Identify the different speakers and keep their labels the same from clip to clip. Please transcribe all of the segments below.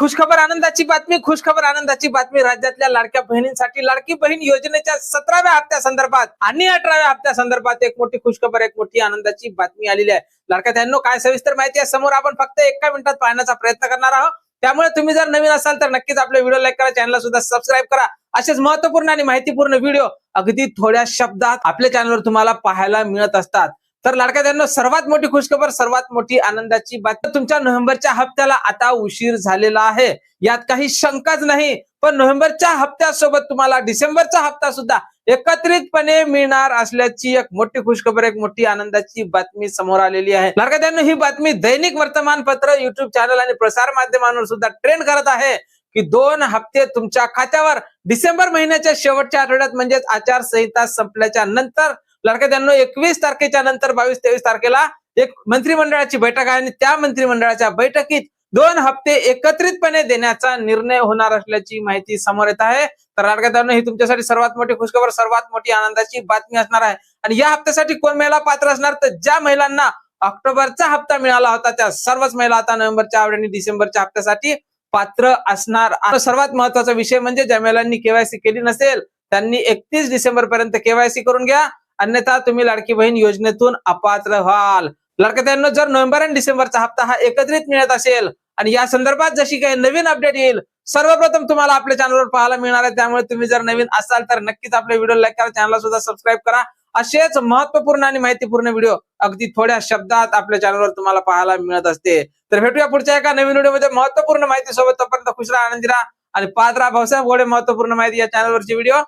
Speaker 1: खुशखबर आनंदाची बातमी खुशखबर आनंदाची बातमी राज्यातल्या लाडक्या बहिणींसाठी. लाडकी बहीण योजनेच्या सतराव्या हप्त्या संदर्भात आणि अठराव्या हप्त्या संदर्भात एक मोठी खुशखबर एक मोठी आनंदाची बातमी आलेली आहे. लाडक्या त्यांना काय सविस्तर माहिती आहे? समोर आपण फक्त एका मिनिटात पाहण्याचा प्रयत्न करणार आहोत. त्यामुळे तुम्ही जर नवीन असाल तर नक्कीच आपले व्हिडिओ लाईक करा चॅनलला सुद्धा सबस्क्राईब करा. असेच महत्त्वपूर्ण आणि माहितीपूर्ण व्हिडिओ अगदी थोड्या शब्दात आपल्या चॅनलवर तुम्हाला पाहायला मिळत असतात. तर लाडक्या त्यांना सर्वात मोठी खुशखबर सर्वात मोठी आनंदाची बातमी तुमच्या नोव्हेंबरच्या हप्त्याला आता उशीर झालेला आहे. यात काही शंकाच नाही पण नोव्हेंबरच्या हप्त्यासोबत तुम्हाला डिसेंबरचा हप्ता सुद्धा एकत्रितपणे मिळणार असल्याची एक मोठी खुशखबर एक मोठी आनंदाची बातमी समोर आलेली आहे. लाडक्या ही बातमी दैनिक वर्तमानपत्र युट्यूब चॅनल आणि प्रसार माध्यमांवर सुद्धा ट्रेंड करत आहे की दोन हप्ते तुमच्या खात्यावर डिसेंबर महिन्याच्या शेवटच्या आठवड्यात म्हणजेच आचारसंहिता संपल्याच्या नंतर लाडक्या त्यांना एकवीस तारखेच्या नंतर बावीस तेवीस तारखेला एक मंत्रिमंडळाची बैठक आहे आणि त्या मंत्रिमंडळाच्या बैठकीत दोन हप्ते एकत्रितपणे देण्याचा निर्णय होणार असल्याची माहिती समोर येत आहे. तर लाडक्यात ही तुमच्यासाठी सर्वात मोठी खुशखबर सर्वात मोठी आनंदाची बातमी असणार आहे. आणि या हप्त्यासाठी कोण महिला पात्र असणार? तर ज्या महिलांना ऑक्टोबरचा हप्ता मिळाला होता त्या सर्वच महिला आता नोव्हेंबरच्या आणि डिसेंबरच्या हप्त्यासाठी पात्र असणार सर्वात महत्त्वाचा विषय म्हणजे ज्या महिलांनी केवायसी केली नसेल त्यांनी एकतीस डिसेंबर पर्यंत केवायसी करून घ्या. अन्यथा तुम्ही लाडकी बहीण योजनेतून अपात्र व्हाल. लडकत्यांना जर नोव्हेंबर आणि डिसेंबरचा हप्ता हा एकत्रित मिळत असेल आणि या संदर्भात जशी काही नवीन अपडेट येईल सर्वप्रथम तुम्हाला आपल्या चॅनलवर पाहायला मिळणार आहे. त्यामुळे तुम्ही जर नवीन असाल तर नक्कीच आपल्या व्हिडिओ लाईक करा चॅनलला सुद्धा सबस्क्राईब करा. असेच महत्त्वपूर्ण आणि माहितीपूर्ण व्हिडिओ अगदी थोड्या शब्दात आपल्या चॅनलवर तुम्हाला पाहायला मिळत असते. तर भेटूया पुढच्या एका नवीन व्हिडिओमध्ये महत्त्वपूर्ण माहिती सोबत तोपर्यंत खुश राहा आनंदी राहा. आणि पात्रा भाऊसाहेब गोडे महत्त्वपूर्ण माहिती या चॅनलवरची व्हिडिओ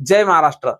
Speaker 1: जय महाराष्ट्र.